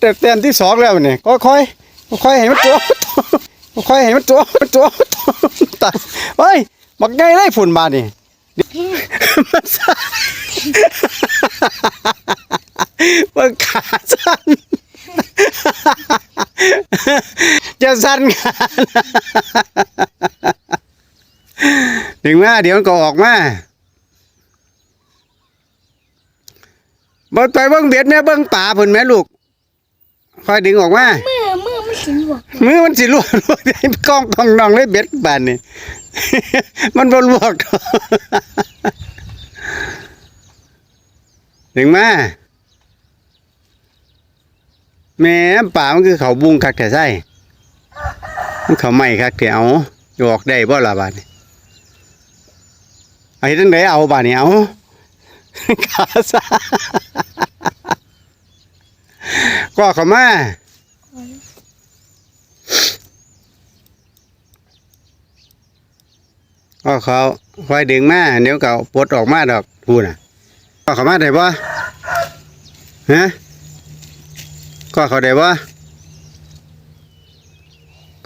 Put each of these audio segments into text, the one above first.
แต่เต้นที่สองแล้วนี่ค่อยค่อยค่อยๆให้มันตัวค่อยๆให้มันตัวตัวตายเฮ้ยบักไงได้ฝุ่นมานี่มันสั่นมันขาสั่นจะสั่นขาถึงมาเดี๋ยวมันก็ออกมาบ่ไปเบิ่งเบ็ดแม่เบิ่งป่าเพิ่นแม่ลูก ค่อยดึงออกมามือมือมันสิลวกมือมันสิลวกลวกได้กล้องกล้องน้องเลยเบ็ดบานนี่มันบ่ลวกดอกถึงมาแม่ป่ามันคือเขาบุงคักแต่ไส้มันเขาไม่คักแต่เอาออกได้บ่ล่ะบาดนี้ไอ้จังไดเอาบาดนี้เอาขาซา ก็เข้ามาก็เขาคอยดึงมาเดี๋ยวก็ปลดออกมาดอกพูน่ะ ก็เขามาได้บ่ฮะก็เขาได้บ่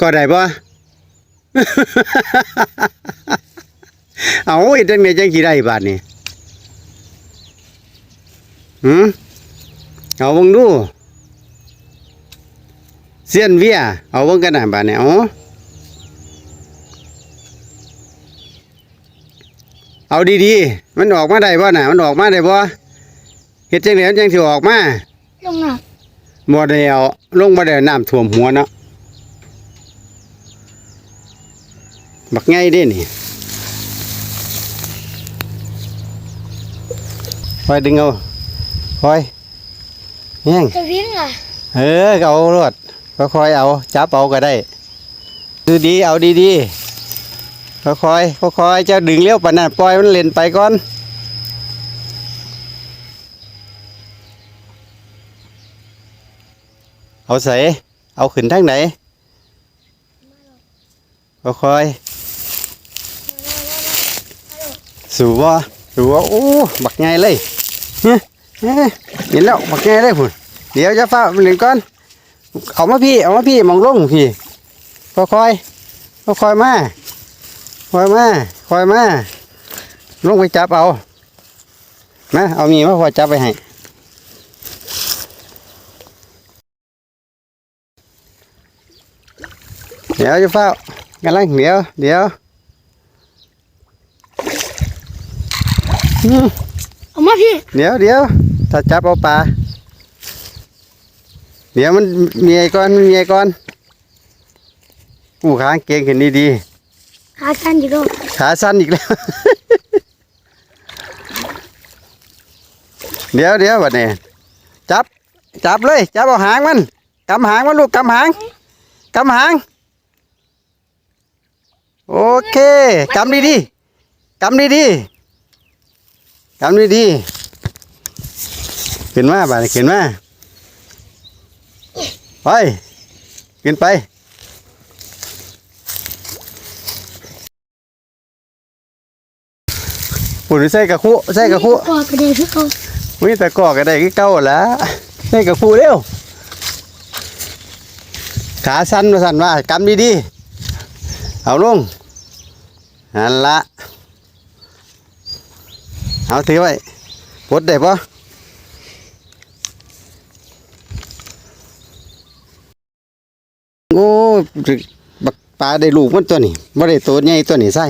ก็ได้บ่เอาอีจังไดจังสิได้บาดนี้หืมเอาเบิ่งดู เสียนเวียเอาเบิ่งกันน่ะบาดนี้เอาเอาดีๆ มันออกมาได้บ่น่ะ มันออกมาได้บ่เฮ็ดจังได๋มันจังสิออกมาลงหนักบ่ได้เอาลงบ่ได้น้ำท่วมหัวเนาะบักไงเด้นี่คอยดึงเอาคอยแห้งจะวิ่งอะเออก็เอารว ดค่อยเอาจับเอาก็ได้ ดูดีเอาดีๆค่อยๆค่อยเจ้าดึงเลี้ยวปานนั้นปล่อยมันเล่นไปก่อนเอาใส่เอาขึ้นทางไหนค่อยสูบ่าสูบ่โอ้บักไงเลยเฮ้ยเฮ้ยเห็นแล้วบักไงเลยพุ่นเดี๋ยวจะฟ้ามันเล่นก่อน เอามาพี่เอามาพี่มองลงพี่ค่อยๆค่อยๆมาค่อยมาค่อยมาลงไปจับเอามาเอามีมาพอจับไปให้เดี๋ยวจะเฝ้ากำลังเดี๋ยวเดี๋ยวอืมเอามาพี่ เดี๋ยวเดี๋ยวถ้าจับเอาปลา เดี๋ยวมันมีไอ้ก่อนมันมีไอ้ก่อนกูขางเก่งขึ้นดีขาสั้นอยู่ด้วยๆขาสั้นอีกแล้ว เดี๋ยวเดี๋ยวบัดนี้จับ จับเลย จับเอาหางมันกำหางมันลูกกำหางกำหาง โอเคกำดีดีๆกำดีดีๆกำดีดีๆขึ้นมาบ่าดนี้ขึ้นมา ไปขึ้นไปปุ่นใส่กระคุใส่กระคุกอกระเด็นที่เขาวิแต่กอกก็ได้คือเก่าหั่นละใส่กระคุเร็วขาสั้นมาสั้นว่ากำดีดีๆเอาลงนั่นละเอาถือไว้ปลดได้ปะโอ้ บักปลาได้ลูกมันตัวนี้บ่ได้ตัวใหญ่ตัวนี้ใส่